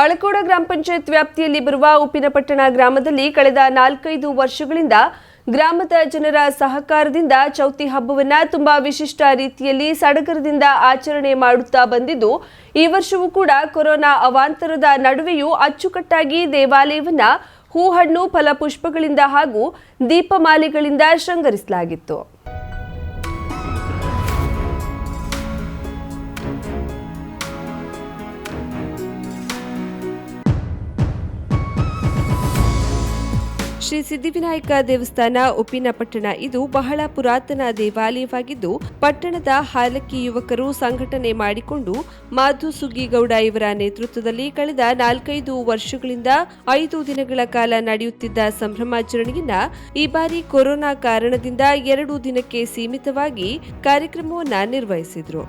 ಅಳಕೋಡ ಗ್ರಾಮ ಪಂಚಾಯತ್ ವ್ಯಾಪ್ತಿಯಲ್ಲಿ ಬರುವ ಉಪ್ಪಿನಪಟ್ಟಣ ಗ್ರಾಮದಲ್ಲಿ ಕಳೆದ ನಾಲ್ಕೈದು ವರ್ಷಗಳಿಂದ ಗ್ರಾಮದ ಜನರ ಸಹಕಾರದಿಂದ ಚೌತಿ ಹಬ್ಬವನ್ನ ತುಂಬಾ ವಿಶಿಷ್ಟ ರೀತಿಯಲ್ಲಿ ಸಡಗರದಿಂದ ಆಚರಣೆ ಮಾಡುತ್ತಾ ಬಂದಿದ್ದು, ಈ ವರ್ಷವೂ ಕೂಡ ಕೊರೋನಾ ಅವಾಂತರದ ನಡುವೆಯೂ ಅಚ್ಚುಕಟ್ಟಾಗಿ ದೇವಾಲಯವನ್ನ ಹೂಹಣ್ಣು, ಫಲಪುಷ್ಪಗಳಿಂದ ಹಾಗೂ ದೀಪಮಾಲೆಗಳಿಂದ ಶೃಂಗರಿಸಲಾಗಿತ್ತು. ಶ್ರೀ ಸಿದ್ಧಿವಿನಾಯಕ ದೇವಸ್ಥಾನ ಉಪ್ಪಿನಪಟ್ಟಣ ಇದು ಬಹಳ ಪುರಾತನ ದೇವಾಲಯವಾಗಿದ್ದು, ಪಟ್ಟಣದ ಹಾಲಕ್ಕಿ ಯುವಕರು ಸಂಘಟನೆ ಮಾಡಿಕೊಂಡು ಮಾಧು ಸುಗ್ಗಿಗೌಡ ಇವರ ನೇತೃತ್ವದಲ್ಲಿ ಕಳೆದ ನಾಲ್ಕೈದು ವರ್ಷಗಳಿಂದ ಐದು ದಿನಗಳ ಕಾಲ ನಡೆಯುತ್ತಿದ್ದ ಸಂಭ್ರಮಾಚರಣೆಯನ್ನ ಈ ಬಾರಿ ಕೊರೋನಾ ಕಾರಣದಿಂದ ಎರಡು ದಿನಕ್ಕೆ ಸೀಮಿತವಾಗಿ ಕಾರ್ಯಕ್ರಮವನ್ನು ನಿರ್ವಹಿಸಿದ್ರು.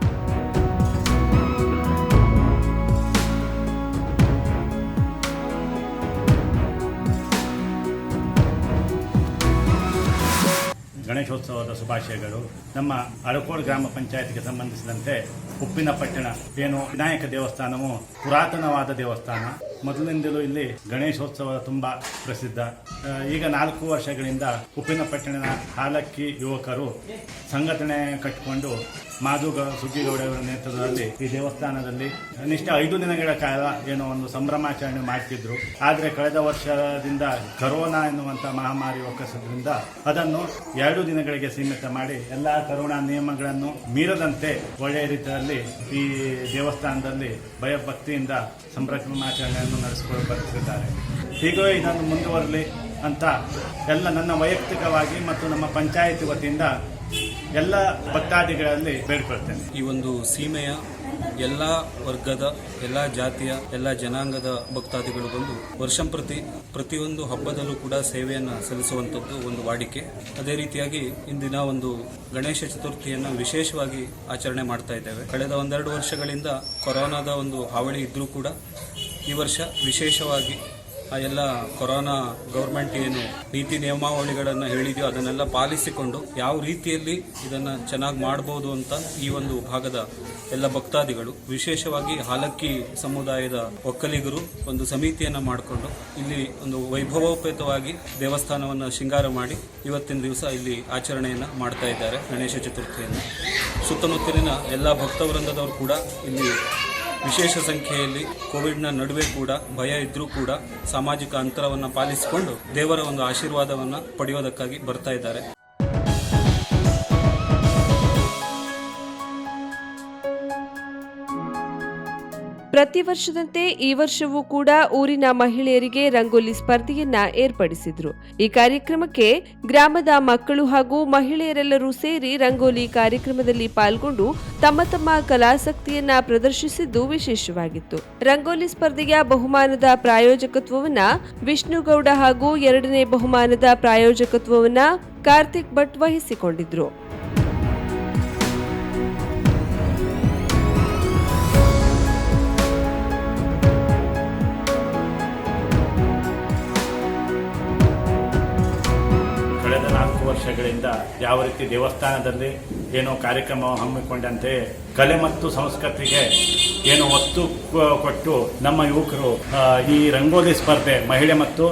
ಗಣೇಶೋತ್ಸವದ ಶುಭಾಶಯಗಳು. ನಮ್ಮ ಅಳಕೋಡ್ ಗ್ರಾಮ ಪಂಚಾಯತ್ಗೆ ಸಂಬಂಧಿಸಿದಂತೆ ಉಪ್ಪಿನ ಪಟ್ಟಣ ಏನು ವಿನಾಯಕ ದೇವಸ್ಥಾನವು, ಪುರಾತನವಾದ ದೇವಸ್ಥಾನ. ಮೊದಲಿನಿಂದಲೂ ಇಲ್ಲಿ ಗಣೇಶೋತ್ಸವ ತುಂಬಾ ಪ್ರಸಿದ್ಧ. ಈಗ ನಾಲ್ಕು ವರ್ಷಗಳಿಂದ ಉಪ್ಪಿನ ಪಟ್ಟಣದ ಹಾಲಕ್ಕಿ ಯುವಕರು ಸಂಘಟನೆ ಕಟ್ಟಿಕೊಂಡು ಮಾಧುಗ ಸುಗ್ಗಿಗೌಡವರ ನೇತೃತ್ವದಲ್ಲಿ ಈ ದೇವಸ್ಥಾನದಲ್ಲಿ ಕನಿಷ್ಠ ಐದು ದಿನಗಳ ಕಾಲ ಏನೋ ಒಂದು ಸಂಭ್ರಮಾಚರಣೆ ಮಾಡ್ತಿದ್ರು. ಆದರೆ ಕಳೆದ ವರ್ಷದಿಂದ ಕರೋನಾ ಎನ್ನುವಂಥ ಮಹಾಮಾರಿ ಒಕ್ಕಸದ್ರಿಂದ ಅದನ್ನು ಎರಡು ದಿನಗಳಿಗೆ ಸೀಮಿತ ಮಾಡಿ ಎಲ್ಲ ಕರೋನಾ ನಿಯಮಗಳನ್ನು ಮೀರದಂತೆ ಒಳ್ಳೆಯ ರೀತಿಯಲ್ಲಿ ಈ ದೇವಸ್ಥಾನದಲ್ಲಿ ಭಯಭಕ್ತಿಯಿಂದ ಸಂಭ್ರಮಾಚರಣೆಯನ್ನು ನಡೆಸಿಕೊಂಡು ಬರುತ್ತಿದ್ದಾರೆ ಹೀಗೂ ಇದನ್ನು ಮುಂದುವರಲಿ ಅಂತ ಎಲ್ಲ ನನ್ನ ವೈಯಕ್ತಿಕವಾಗಿ ಮತ್ತು ನಮ್ಮ ಪಂಚಾಯತಿ ವತಿಯಿಂದ ಎಲ್ಲ ಭಕ್ತಾದಿಗಳಲ್ಲಿ ಬೇಡ್ಕೊಳ್ತೇನೆ ಈ ಒಂದು ಸೀಮೆಯ ಎಲ್ಲ ವರ್ಗದ, ಎಲ್ಲ ಜಾತಿಯ, ಎಲ್ಲ ಜನಾಂಗದ ಭಕ್ತಾದಿಗಳು ಬಂದು ವರ್ಷಂಪ್ರತಿ ಪ್ರತಿಯೊಂದು ಹಬ್ಬದಲ್ಲೂ ಕೂಡ ಸೇವೆಯನ್ನು ಸಲ್ಲಿಸುವಂಥದ್ದು ಒಂದು ವಾಡಿಕೆ. ಅದೇ ರೀತಿಯಾಗಿ ಇಂದಿನ ಒಂದು ಗಣೇಶ ಚತುರ್ಥಿಯನ್ನು ವಿಶೇಷವಾಗಿ ಆಚರಣೆ ಮಾಡ್ತಾ ಇದ್ದೇವೆ. ಕಳೆದ ಒಂದೆರಡು ವರ್ಷಗಳಿಂದ ಕೊರೋನಾದ ಒಂದು ಹಾವಳಿ ಇದ್ದರೂ ಕೂಡ ಈ ವರ್ಷ ವಿಶೇಷವಾಗಿ ಆ ಎಲ್ಲ ಕೊರೋನಾ ಗೌರ್ಮೆಂಟ್ ಏನು ನೀತಿ ನಿಯಮಾವಳಿಗಳನ್ನು ಹೇಳಿದೆಯೋ ಅದನ್ನೆಲ್ಲ ಪಾಲಿಸಿಕೊಂಡು ಯಾವ ರೀತಿಯಲ್ಲಿ ಇದನ್ನು ಚೆನ್ನಾಗಿ ಮಾಡಬಹುದು ಅಂತ ಈ ಒಂದು ಭಾಗದ ಎಲ್ಲ ಭಕ್ತಾದಿಗಳು, ವಿಶೇಷವಾಗಿ ಹಾಲಕ್ಕಿ ಸಮುದಾಯದ ಒಕ್ಕಲಿಗರು ಒಂದು ಸಮಿತಿಯನ್ನು ಮಾಡಿಕೊಂಡು ಇಲ್ಲಿ ಒಂದು ವೈಭವೋಪೇತವಾಗಿ ದೇವಸ್ಥಾನವನ್ನು ಶೃಂಗಾರ ಮಾಡಿ ಇವತ್ತಿನ ದಿವಸ ಇಲ್ಲಿ ಆಚರಣೆಯನ್ನು ಮಾಡ್ತಾ ಇದ್ದಾರೆ ಗಣೇಶ ಚತುರ್ಥಿಯನ್ನು. ಸುತ್ತಮುತ್ತಲಿನ ಎಲ್ಲ ಭಕ್ತವೃಂದದವರು ಕೂಡ ಇಲ್ಲಿ ವಿಶೇಷ ಸಂಖ್ಯೆಯಲ್ಲಿ ಕೋವಿಡ್ನ ನಡುವೆ ಕೂಡ ಭಯ ಇದ್ರೂ ಕೂಡ ಸಾಮಾಜಿಕ ಅಂತರವನ್ನು ಪಾಲಿಸಿಕೊಂಡು ದೇವರ ಒಂದು ಆಶೀರ್ವಾದವನ್ನು ಪಡೆಯೋದಕ್ಕಾಗಿ ಬರ್ತಾ ಇದ್ದಾರೆ. ಪ್ರತಿ ವರ್ಷದಂತೆ ಈ ವರ್ಷವೂ ಕೂಡ ಊರಿನ ಮಹಿಳೆಯರಿಗೆ ರಂಗೋಲಿ ಸ್ಪರ್ಧೆಯನ್ನ ಏರ್ಪಡಿಸಿದ್ರು. ಈ ಕಾರ್ಯಕ್ರಮಕ್ಕೆ ಗ್ರಾಮದ ಮಕ್ಕಳು ಹಾಗೂ ಮಹಿಳೆಯರೆಲ್ಲರೂ ಸೇರಿ ರಂಗೋಲಿ ಕಾರ್ಯಕ್ರಮದಲ್ಲಿ ಪಾಲ್ಗೊಂಡು ತಮ್ಮ ತಮ್ಮ ಕಲಾಸಕ್ತಿಯನ್ನ ಪ್ರದರ್ಶಿಸಿದ್ದು ವಿಶೇಷವಾಗಿತ್ತು. ರಂಗೋಲಿ ಸ್ಪರ್ಧೆಯ ಬಹುಮಾನದ ಪ್ರಾಯೋಜಕತ್ವವನ್ನ ವಿಷ್ಣುಗೌಡ ಹಾಗೂ ಎರಡನೇ ಬಹುಮಾನದ ಪ್ರಾಯೋಜಕತ್ವವನ್ನ ಕಾರ್ತಿಕ್ ಭಟ್ ವಹಿಸಿಕೊಂಡಿದ್ರು. ಯಾವ ರೀತಿ ದೇವಸ್ಥಾನದಲ್ಲಿ ಏನೋ ಕಾರ್ಯಕ್ರಮ ಹಮ್ಮಿಕೊಂಡಂತೆ ಕಲೆ ಮತ್ತು ಸಂಸ್ಕೃತಿಗೆ ಏನು ಒತ್ತು ಕೊಟ್ಟು ನಮ್ಮ ಯುವಕರು ಈ ರಂಗೋಲಿ ಸ್ಪರ್ಧೆ, ಮಹಿಳೆ ಮತ್ತು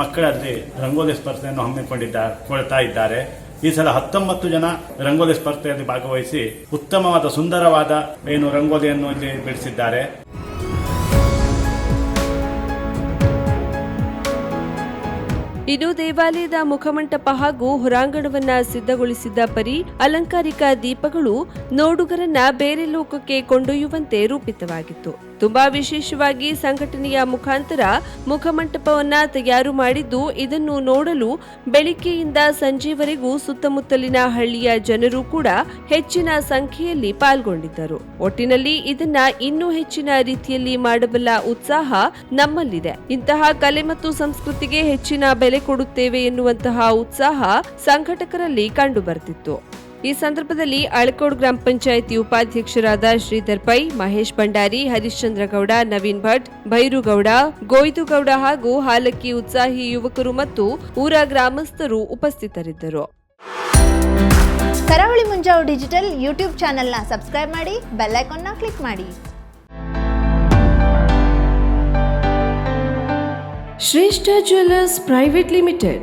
ಮಕ್ಕಳಲ್ಲಿ ರಂಗೋಲಿ ಸ್ಪರ್ಧೆಯನ್ನು ಹಮ್ಮಿಕೊಂಡಿದ್ದ, ಕೊಳ್ತಾ ಇದ್ದಾರೆ. ಈ ಸಲ ಹತ್ತೊಂಬತ್ತು ಜನ ರಂಗೋಲಿ ಸ್ಪರ್ಧೆಯಲ್ಲಿ ಭಾಗವಹಿಸಿ ಉತ್ತಮವಾದ, ಸುಂದರವಾದ ಏನು ರಂಗೋಲಿಯನ್ನು ಇಲ್ಲಿ ಬಿಡಿಸಿದ್ದಾರೆ. ಇನ್ನು ದೇವಾಲಯದ ಮುಖಮಂಟಪ ಹಾಗೂ ಹೊರಾಂಗಣವನ್ನ ಸಿದ್ಧಗೊಳಿಸಿದ್ದ ಪರಿ ಅಲಂಕಾರಿಕ ದೀಪಗಳು ನೋಡುಗರನ್ನ ಬೇರೆ ಲೋಕಕ್ಕೆ ಕೊಂಡೊಯ್ಯುವಂತೆ ರೂಪಿತವಾಗಿತ್ತು. ತುಂಬಾ ವಿಶೇಷವಾಗಿ ಸಂಘಟನೆಯ ಮುಖಾಂತರ ಮುಖಮಂಟಪವನ್ನ ತಯಾರು ಮಾಡಿದ್ದು ಇದನ್ನು ನೋಡಲು ಬೆಳಿಗ್ಗೆಯಿಂದ ಸಂಜೆವರೆಗೂ ಸುತ್ತಮುತ್ತಲಿನ ಹಳ್ಳಿಯ ಜನರು ಕೂಡ ಹೆಚ್ಚಿನ ಸಂಖ್ಯೆಯಲ್ಲಿ ಪಾಲ್ಗೊಂಡಿದ್ದರು. ಒಟ್ಟಿನಲ್ಲಿ ಇದನ್ನ ಇನ್ನೂ ಹೆಚ್ಚಿನ ರೀತಿಯಲ್ಲಿ ಮಾಡಬಲ್ಲ ಉತ್ಸಾಹ ನಮ್ಮಲ್ಲಿದೆ. ಇಂತಹ ಕಲೆ ಮತ್ತು ಸಂಸ್ಕೃತಿಗೆ ಹೆಚ್ಚಿನ ಬೆಲೆ ಕೊಡುತ್ತೇವೆ ಎನ್ನುವಂತಹ ಉತ್ಸಾಹ ಸಂಘಟಕರಲ್ಲಿ ಕಂಡು ಬರ್ತಿತ್ತು ಈ ಸಂದರ್ಭದಲ್ಲಿ ಅಳಕೋಡ್ ಗ್ರಾಮ ಪಂಚಾಯಿತಿ ಉಪಾಧ್ಯಕ್ಷರಾದ ಶ್ರೀಧರ್ ಪೈ, ಮಹೇಶ್ ಭಂಡಾರಿ ಹರಿಶ್ಚಂದ್ರ ಗೌಡ ನವೀನ್ ಭಟ್ ಭೈರುಗೌಡ ಗೋಯ್ದುಗೌಡ ಹಾಗೂ ಹಾಲಕ್ಕಿ ಉತ್ಸಾಹಿ ಯುವಕರು ಮತ್ತು ಊರ ಗ್ರಾಮಸ್ಥರು ಉಪಸ್ಥಿತರಿದ್ದರು. ಕರಾವಳಿ ಮುಂಜಾವು ಡಿಜಿಟಲ್ ಯೂಟ್ಯೂಬ್ ಚಾನೆಲ್ನ ಸಬ್ಸ್ಕ್ರೈಬ್ ಮಾಡಿ, ಬೆಲ್ ಐಕಾನ್ನ ಕ್ಲಿಕ್ ಮಾಡಿ. Shreshta jewellers private limited